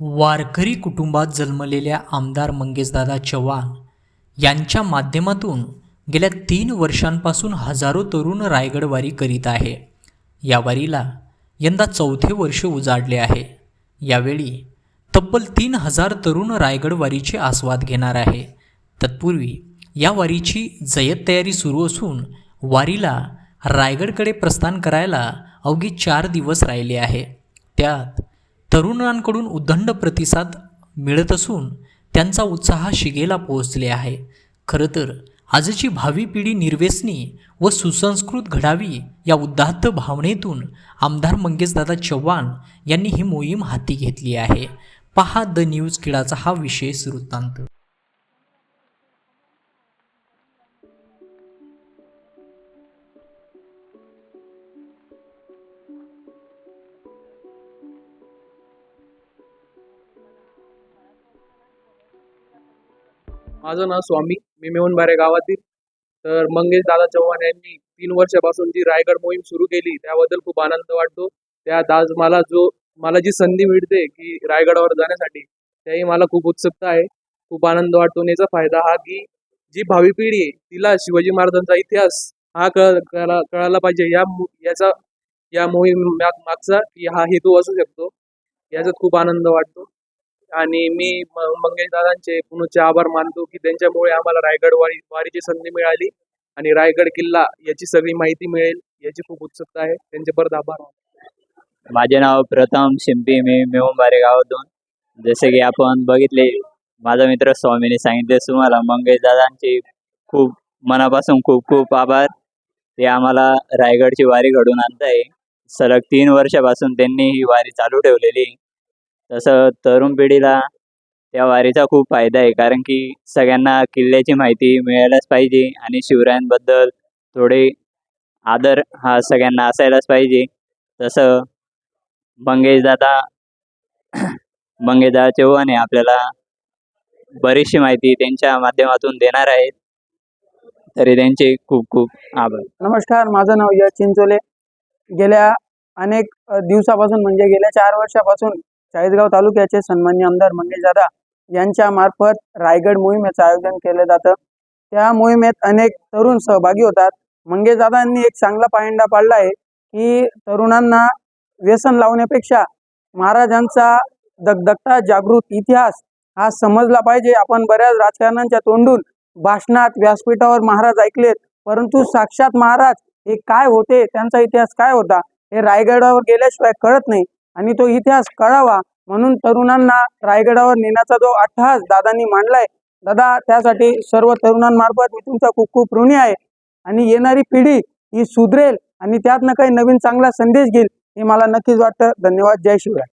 वारकरी कुटुंबात जन्मलेल्या आमदार मंगेशदादा चव्हाण यांच्या माध्यमातून गेल्या तीन वर्षांपासून हजारो तरुण रायगडवारी करीत आहे. या वारीला यंदा चौथे वर्ष उजाडले आहे. यावेळी तब्बल तीन हजार तरुण रायगडवारीचे आस्वाद घेणार आहे. तत्पूर्वी या वारीची जय्यत तयारी सुरू असून वारीला रायगडकडे प्रस्थान करायला अवघी चार दिवस राहिले आहे. त्यात तरुणांकडून उदंड प्रतिसाद मिळत असून त्यांचा उत्साह शिगेला पोहोचले आहे. खरं तर आजची भावी पिढी निर्व्यसनी व सुसंस्कृत घडावी या उदात्त भावनेतून आमदार मंगेशदादा चव्हाण यांनी ही मोहीम हाती घेतली आहे. पहा द न्यूज किडाचा हा विशेष वृत्तांत. माझं नाव स्वामी मी मेहुणबारे गावातील. तर मंगेश दादा चव्हाण यांनी तीन वर्षापासून जी रायगड मोहीम सुरू केली त्याबद्दल खूप आनंद वाटतो. त्यात आज मला जो मला जी संधी मिळते की रायगडावर जाण्यासाठी त्याही मला खूप उत्सुकता आहे. खूप आनंद वाटतो याचा फायदा हा की जी भावी पिढी आहे तिला शिवाजी महाराजांचा इतिहास हा कळ कळायला पाहिजे. या याचा या मोहीम मागचा की हा हेतू असू शकतो याच्यात खूप आनंद वाटतो. आणि मी मंगेश दादांचे पुनचे आभार मानतो की त्यांच्यामुळे आम्हाला रायगड वारी वारीची संधी मिळाली. आणि रायगड किल्ला याची सगळी माहिती मिळेल याची खूप उत्सुकता आहे. त्यांचे परत आभार माझे नाव प्रथम शिंपी मी मेहुंबारे गावातून. जसे की आपण बघितले माझा मित्र स्वामीने सांगितले तुम्हाला मंगेश दादांचे खूप मनापासून खूप खूप आभार. ते आम्हाला रायगडची वारी घडून आणताय. सलग तीन वर्षापासून त्यांनी ही वारी चालू ठेवलेली. तसं तरुण पिढीला त्या वारीचा खूप फायदा आहे. कारण की सगळ्यांना किल्ल्याची माहिती मिळायलाच पाहिजे आणि शिवरायांबद्दल थोडे आदर हा सगळ्यांना असायलाच पाहिजे. तसं मंगेशदादा दादा मंगेश दादा चव्हाण हे आपल्याला बरीचशी माहिती त्यांच्या माध्यमातून देणार आहेत. तरी त्यांचे खूप खूप आभार. नमस्कार माझं नाव यश चिंचोले. गेल्या अनेक दिवसापासून म्हणजे गेल्या चार वर्षापासून चाळीसगाव तालुक्याचे सन्मान्य आमदार मंगेशदादा यांच्या मार्फत रायगड मोहिमेचं आयोजन केलं जातं. त्या मोहिमेत अनेक तरुण सहभागी होतात. मंगेशदादांनी एक चांगला पायंडा पाडला आहे की तरुणांना व्यसन लावण्यापेक्षा महाराजांचा दगदगता जागृत इतिहास हा समजला पाहिजे. आपण बऱ्याच राजकारण्यांच्या तोंडून भाषणात व्यासपीठावर महाराज ऐकलेत परंतु साक्षात महाराज हे काय होते त्यांचा इतिहास काय होता हे रायगडावर गेल्याशिवाय कळत नाही. आणि तो इतिहास कळावा म्हणून तरुणांना रायगडावर नेण्याचा जो अट्टहास दादांनी मांडलाय दादा त्यासाठी सर्व तरुणांमार्फत मी तुमचा खूप खूप ऋणी आहे. आणि येणारी पिढी ही सुधरेल आणि त्यातनं काही नवीन चांगला संदेश घेईल हे मला नक्कीच वाटतं. धन्यवाद. जय शिवराय.